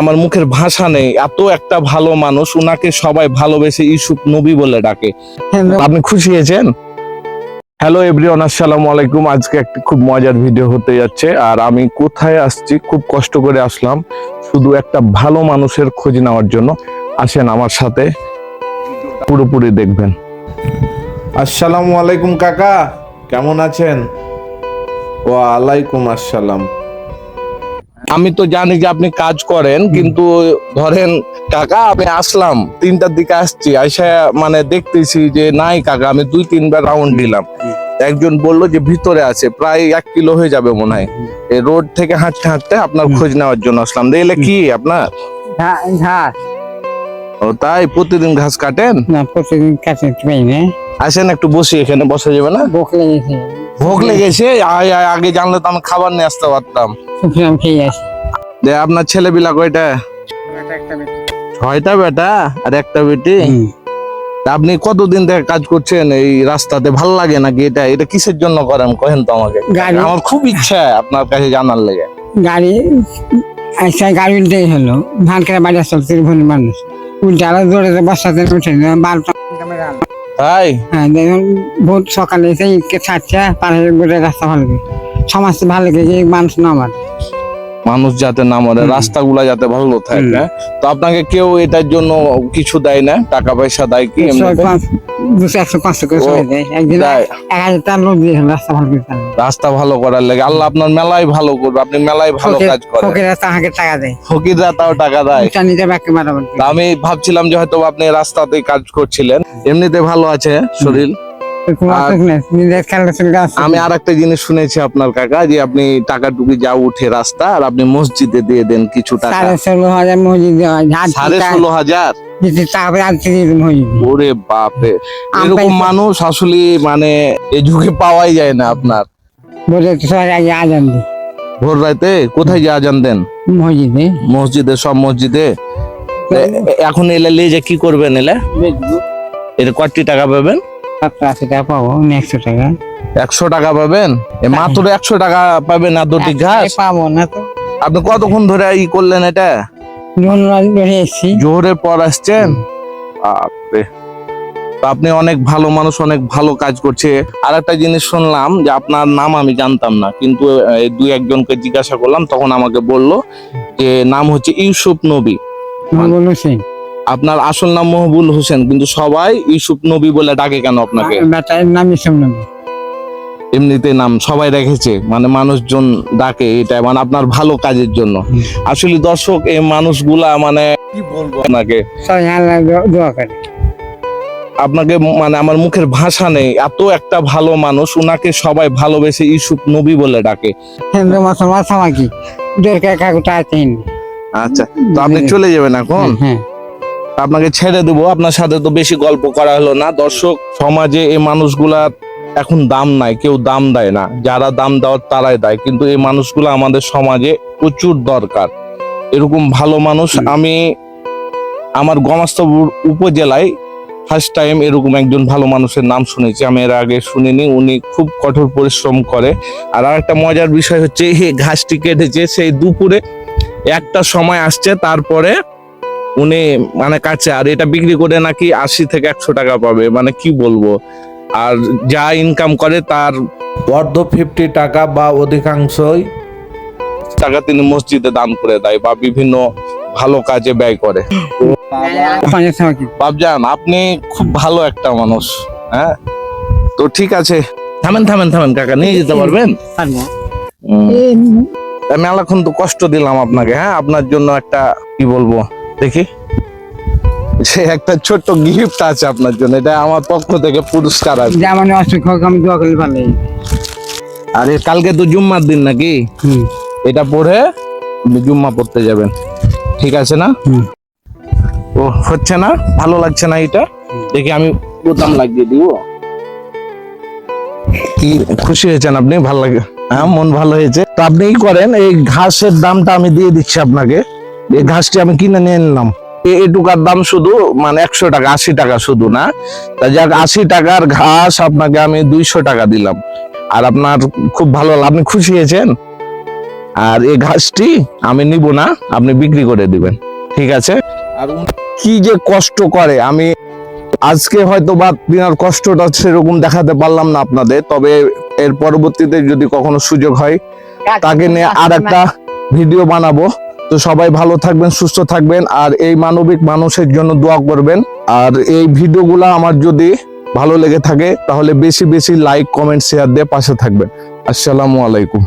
আমার মুখের ভাষা নেই এত একটা ভালো মানুষ উনাকে সবাই ভালোবেসে ইসুফ নবী বলে ডাকে। আপনি খুশি হয়েছেন? হ্যালো এভরিওয়ান আসসালামু আলাইকুম। আজকে একটি খুব মজার ভিডিও হতে যাচ্ছে আর আমি কোথায় আসছি খুব কষ্ট করে আসলাম। শুধু একটা ভালো মানুষের খোঁজ নেওয়ার জন্য। আসেন আমার সাথে পুরোপুরি দেখবেন। আসসালামু আলাইকুম কাকা কেমন আছেন? ওয়ালাইকুম আসসালাম। আমি তো জানি যে আপনি কাজ করেন কিন্তু ধরেন কাকা আমি আসলাম তিনটার দিকে আসছি আইসা মানে দেখতেছি যে নাই কাকা আমি দুই তিনবার রাউন্ড দিলাম। একজন বলল যে ভিতরে আছে প্রায় এক কিলো হয়ে যাবে মনে হয়। এই রোড থেকে হাঁটতে হাঁটতে আপনার খোঁজ নেওয়ার জন্য আসলাম। দেখলে কি আপনার? ঘাস ও তাই প্রতিদিন ঘাস কাটেন? না প্রতিদিন না। আসেন একটু বসি এখানে বসা যাবে না? লেগেছে ভোগ লেগেছে আয় আয় আগে জানলে তো আমি খাবার নিয়ে আসতে পারতাম। শুকলাম খেয়ে আসি যে আপনার ছেলে বিলা কয়টা? ছয়টা বেটা আর একটা বেটি? আপনি কতদিন থেকে কাজ করছেন এই রাস্তাতে? ভালো লাগে নাকি এটা? এটা কিসের জন্য করেন? কহেন তো আমাকে। আমার খুব ইচ্ছা আপনার কাছে জানার লেগে। গাড়ি আচ্ছা গাড়ি উল্টে হলো। ধান কেটে বাড়ি আসতে তিরভুলি মানুষ। উল্টে আলো দৌড়ে বসাতে উঠে বারোটা তাই? হ্যাঁ দেখুন ভোর সকালে এসে ছাড়ছে পার ঘুরে রাস্তা ভালো সমাজ ভালো লাগে মানুষ নামার মানুষ যাতে না মরে রাস্তাগুলা যাতে ভালো থাকে? তো আপনাকে কেউ এটার জন্য কিছু দেয় না? টাকা পয়সা দেয় কি রাস্তা ভালো করার লাগে। আল্লাহ আপনার মেলায় ভালো করবে আপনি মেলায় ভালো কাজ করেন। ফকিররা তাও টাকা দেয়। আমি ভাবছিলাম যে হয়তো আপনি রাস্তাতে কাজ করছিলেন। এমনিতে ভালো আছে শরীর? আমি আর একটা জিনিস শুনেছি আপনার কাকা যে আপনি টাকাটুকু যা উঠে রাস্তা আর আপনি মসজিদে দিয়ে দেন কিছু টাকা। সাড়ে ষোলো হাজার মসজিদ সাড়ে ষোলো হাজার? টাকা ওরে বাপরে এরকম মানুষ আসলে মানে এই যুগে পাওয়াই যায় না আপনার। ভোর রাতে কোথায় যা জান দেন? মসজিদে। মসজিদে সব মসজিদে? এখন এলে যে কি করবেন এলে? এটা কটি টাকা পাবেন? আশি টাকা পাবো না একশো টাকা একশো টাকা পাবেন মাত্র একশো টাকা পাবেন আর দুটি ঘাস? পাবো না তো। আপনি কতক্ষণ ধরে ই করলেন এটা? জোহরের পর আসছেন? আপনি অনেক ভালো মানুষ অনেক ভালো কাজ করছে। আর একটা জিনিস শুনলাম যে আপনার নাম আমি জানতাম না কিন্তু দুই একজনকে জিজ্ঞাসা করলাম তখন আমাকে বলল যে নাম হচ্ছে ইউসুফ নবী। বলেছি আপনার আসল নাম মহবুল হোসেন কিন্তু সবাই ইউসুফ নবী বলে ডাকে কেন আপনাকে? নাম নবী। এমনিতে নাম সবাই রেখেছে মানে মানুষজন ডাকে এটা মানে আপনার ভালো কাজের জন্য। আসলে দর্শক এই মানুষগুলা মানে কি বলব? আপনাকে দোয়া- দোয়া করে। আপনাকে মানে আমার মুখের ভাষা নেই এত একটা ভালো মানুষ উনাকে সবাই ভালোবেসে ইসুফ নবী বলে ডাকে। হিন্দু মুসলমান সবাইকে দরকার কাকুটা আছেন। আচ্ছা তো আপনি চলে যাবেন এখন? হ্যাঁ। আপনাকে ছেড়ে দেবো আপনার সাথে তো বেশি গল্প করা হলো না। দর্শক সমাজে এই মানুষগুলা এখন দাম নাই কেউ দাম দেয় না। যারা দাম দেওয়ার তারাই দেয় কিন্তু এই মানুষগুলো আমাদের সমাজে প্রচুর দরকার। এরকম ভালো মানুষ আমি আমার গমাস্তপুর উপজেলায় ফার্স্ট টাইম এরকম একজন ভালো মানুষের নাম শুনেছি। আমি এর আগে শুনিনি উনি খুব কঠোর পরিশ্রম করে। আর আরেকটা মজার বিষয় হচ্ছে এই ঘাসটি কেটেছে সেই দুপুরে একটা সময় আসছে তারপরে উনি মানে কাছে আর এটা বিক্রি করে নাকি আশি থেকে একশো টাকা পাবে মানে কি বলব? আর যা ইনকাম করে তার অর্ধ ফিফটি টাকা বা অধিকাংশই টাকা তিনি মসজিদে দান করে দেয় বা বিভিন্ন ভালো কাজে ব্যয় করে। বাবজান আপনি খুব ভালো একটা মানুষ হ্যাঁ? তো ঠিক আছে থামেন থামেন থামেন কাকা নিয়ে যেতে পারবেন? আমি মেলাক্ষণ তো কষ্ট দিলাম আপনাকে হ্যাঁ? আপনার জন্য একটা কি বলব? দেখি। সে একটা ছোট্ট গিফট আছে আপনার জন্য এটা আমার পক্ষ থেকে পুরস্কার আছে। যেমন অসুখ হোক আমি দোয়া করলে ভালো। আর কালকে তো জুম্মার দিন নাকি? এটা পড়ে জুম্মা পড়তে যাবেন। ঠিক আছে না? ও হচ্ছে না? ভালো লাগছে না এটা? দেখি আমি বোতাম লাগিয়ে দিব। কি খুশি হয়েছেন আপনি? ভালো লাগে হ্যাঁ মন ভালো হয়েছে। তো আপনি কি করেন এই ঘাসের দামটা আমি দিয়ে দিচ্ছি আপনাকে। এই ঘাসটি আমি কিনে নিয়ে নিলাম এ- এটুকার দাম শুধু মানে একশো টাকা আশি টাকা শুধু না? তা যাক আশি টাকার ঘাস আপনাকে আমি দুইশো টাকা দিলাম। আর আপনার খুব ভালো আপনি খুশি হয়েছেন? আর এই ঘাসটি আমি নিব না আপনি বিক্রি করে দিবেন। ঠিক আছে? আর কি যে কষ্ট করে আমি আজকে হয়তো বা তিনার কষ্টটা সেরকম দেখাতে পারলাম না আপনাদের তবে এর পরবর্তীতে যদি কখনো সুযোগ হয় তাকে নিয়ে আর একটা ভিডিও বানাবো। তো সবাই ভালো থাকবেন, সুস্থ থাকবেন, আর এই মানবিক মানুষের জন্য দোয়া করবেন। আর এই ভিডিওগুলো আমার যদি ভালো লেগে থাকে, তাহলে বেশি বেশি লাইক কমেন্ট শেয়ার দিয়ে পাশে থাকবেন। আসসালামু আলাইকুম।